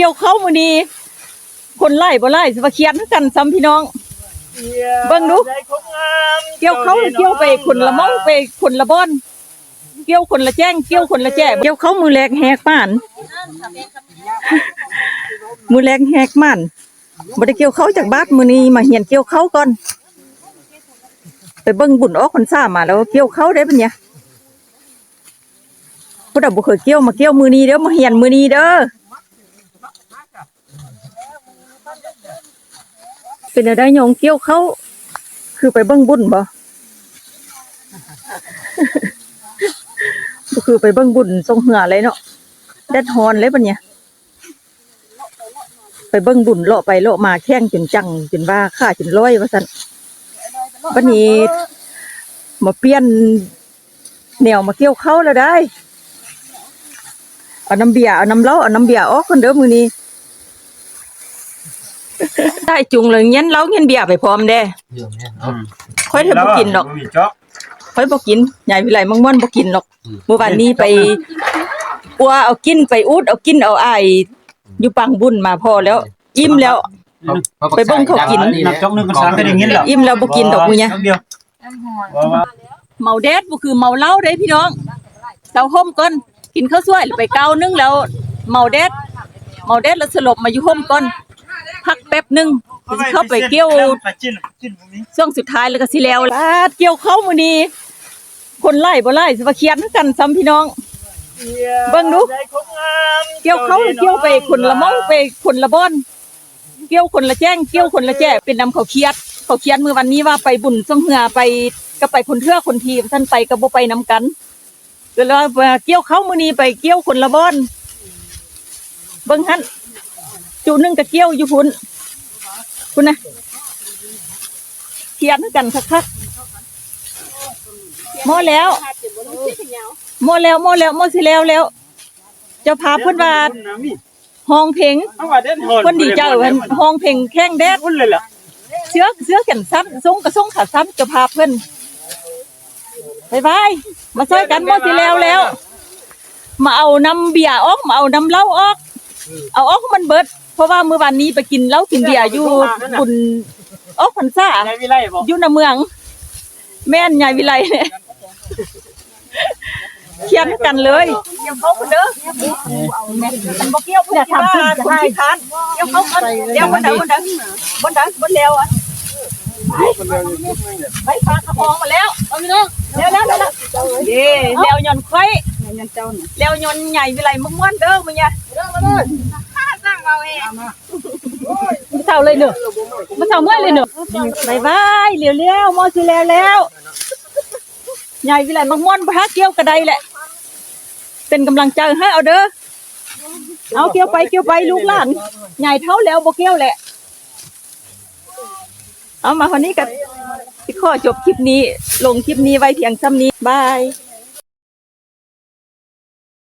เกี่ยวเข้ามื้อนี้คนไล่บ่ไล่สิว่าเขียนกันซ้ำพี่น้อง เบิ่งดู เกี่ยวเข้าเกี่ยวไปคนละเมองไปคนละบ่อนเกี่ยวคนละแจ้งเกี่ยวคนละแจ้เกี่ยวเข้ามือแรกแหกม่านมือแรงแหกม่านบ่ได้เกี่ยวเข้าจากบ้านมื้อนี้มาเหียนเกี่ยวเข้าก่อนไปเบิ่งบุญออกคนซ่ามาแล้วเกี่ยวเข้าได้ปะเนี่ยผู้ใดบ่เคยเกี่ยวมาเกี่ยวมือนี้เด้อมาเหียนมือนี้เด้อ เป็นอะไรโยงเกี่ยวเขาคือไปเบิ่งบุญบ่บ่คือไปเบิ่งบุญทรงเหือเลยเนาะแดดฮอนเลยปะเนี่ยไปเบิ่งบุญเลาะไปเลาะมาแข่งจนจังจนว่าค่าจนร้อยว่าซั่นวันนี้มาเปลี่ยนแนวมาเกี่ยวเข้าแล้วได้เอาน้ำเบียร์เอาน้ำเล้าเอาน้ำเบียร์ออกคนเด้อมื้อนี้ ได้จุงเลยเงี้ยนเหล้าเงี้ยนเบียร์ไปพร้อมเด้เดี๋ยวแม่เอาค่อยเถอะบ่กินดอกมีเจาะค่อยบ่กินยายวิไลมังม่อนบ่กินหรอกเมื่อวานนี้ไปปัวเอากินไปอุดเอากินเอาอ้ายอยู่ปังบุญมาพอแล้ว อิ่มแล้วอาไปเบิ่งเขากินนับจอกหนึงก็สามก็ได้ยินแล้วอิ่มแล้วบ่กินดอกมื้อเนี้ยเดียวว่าว่าเมาแดดบ่คือเมาเหล้าเด้พี่น้องเซาห่มก่อนกินข้าวสวยแล้วไปเกานึงแล้ว เมาแดดเมาแดดแล้วสลบมาอยู่ห่มก่อน พักแป๊บนึงสิเข้าไปเกี่ยวช่วงสุดท้ายแล้วก็สิแล้วลาเกี่ยวเข้ามื้อนี้คนไล่บ่ไล่สิว่าเขียนกันซ้ำพี่น้องเบิ่งดูเกี่ยวเข้าเกี่ยวไปคนละมองไปคนละบ่อนเกี่ยวคนละแจ้งเกี่ยวคนละแจ้เป็นนำเขาเคียด เขาเคียดมือวันนี้ว่าไปบุญทรงเหือไปก็ไปคนเทื่อคนทีท่านไปก็บ่ไปนำกันก็เลยว่าเกี่ยวเข้ามื้อนี้ไปเกี่ยวคนละบ่อนเบิ่งหั่น จูหนึงก็เกี่ยวอยู่พุ่นพุ่นนะเคียดกันคักๆหมอแล้วหมอแล้วหมอแล้วหมอสิแล้วแล้ว เจ้าพาเพิ่นว่าห้องเพลงเอาว่าเด่นฮอดเพิ่นดีใจเพิ่นห้องเพลงแข้งแดดพุ่นเลยล่ะเสื้อเสื้อแขนสั้นทรงกระทรงขาสั้นเจ้าพาเพิ่นบายบายมาช่วยกันหมดสิแล้วแล้ว มาเอาน้ำเบียร์ออกมาเอาน้ำเหล้าออก เอาออกให้มันเบิด เพราะว่าเมื่อวานนี้ไปกินเหล้ากินเบียร์อยู่บุญออกพรรษาในวิไลบ่อยู่ในเมือง แม่นยายวิไลเนี่ยเขียนกันเลยเกี่ยวเขาคนเด้อมันบ่เกี่ยวเนี่ยทำขึ้นคนที่ค้านเกี่ยวเขาคนเดี๋ยวคนเด้อคนเด้อคนเด้อคนเร็วอะไปพากระพองมาแล้วเอาไปเนาะเร็วแล้วแล้วเด้เร็วยนต์ไข่เร็วยนต์ใหญ่วิไลม่วนๆเด้อมึงเนี่ยมาเท่าเลยเนอะมาเท่าเมื่อยเลยเนอะบายบายเร็วๆมอสิแล้วแล้วใหญ่วิไลมักม่วนพระเกี่ยวกระไดแหละ เป็นกำลังใจให้เอาเด้อเอาเกี่ยวไปเกี่ยวไปลูกหลานใหญ่เท่าแล้วบ่เกี่ยวแหละ เอามาคนนี้กันที่ข้อจบคลิปนี้ ลงคลิปนี้ไว้เพียงซ้ำนี้บาย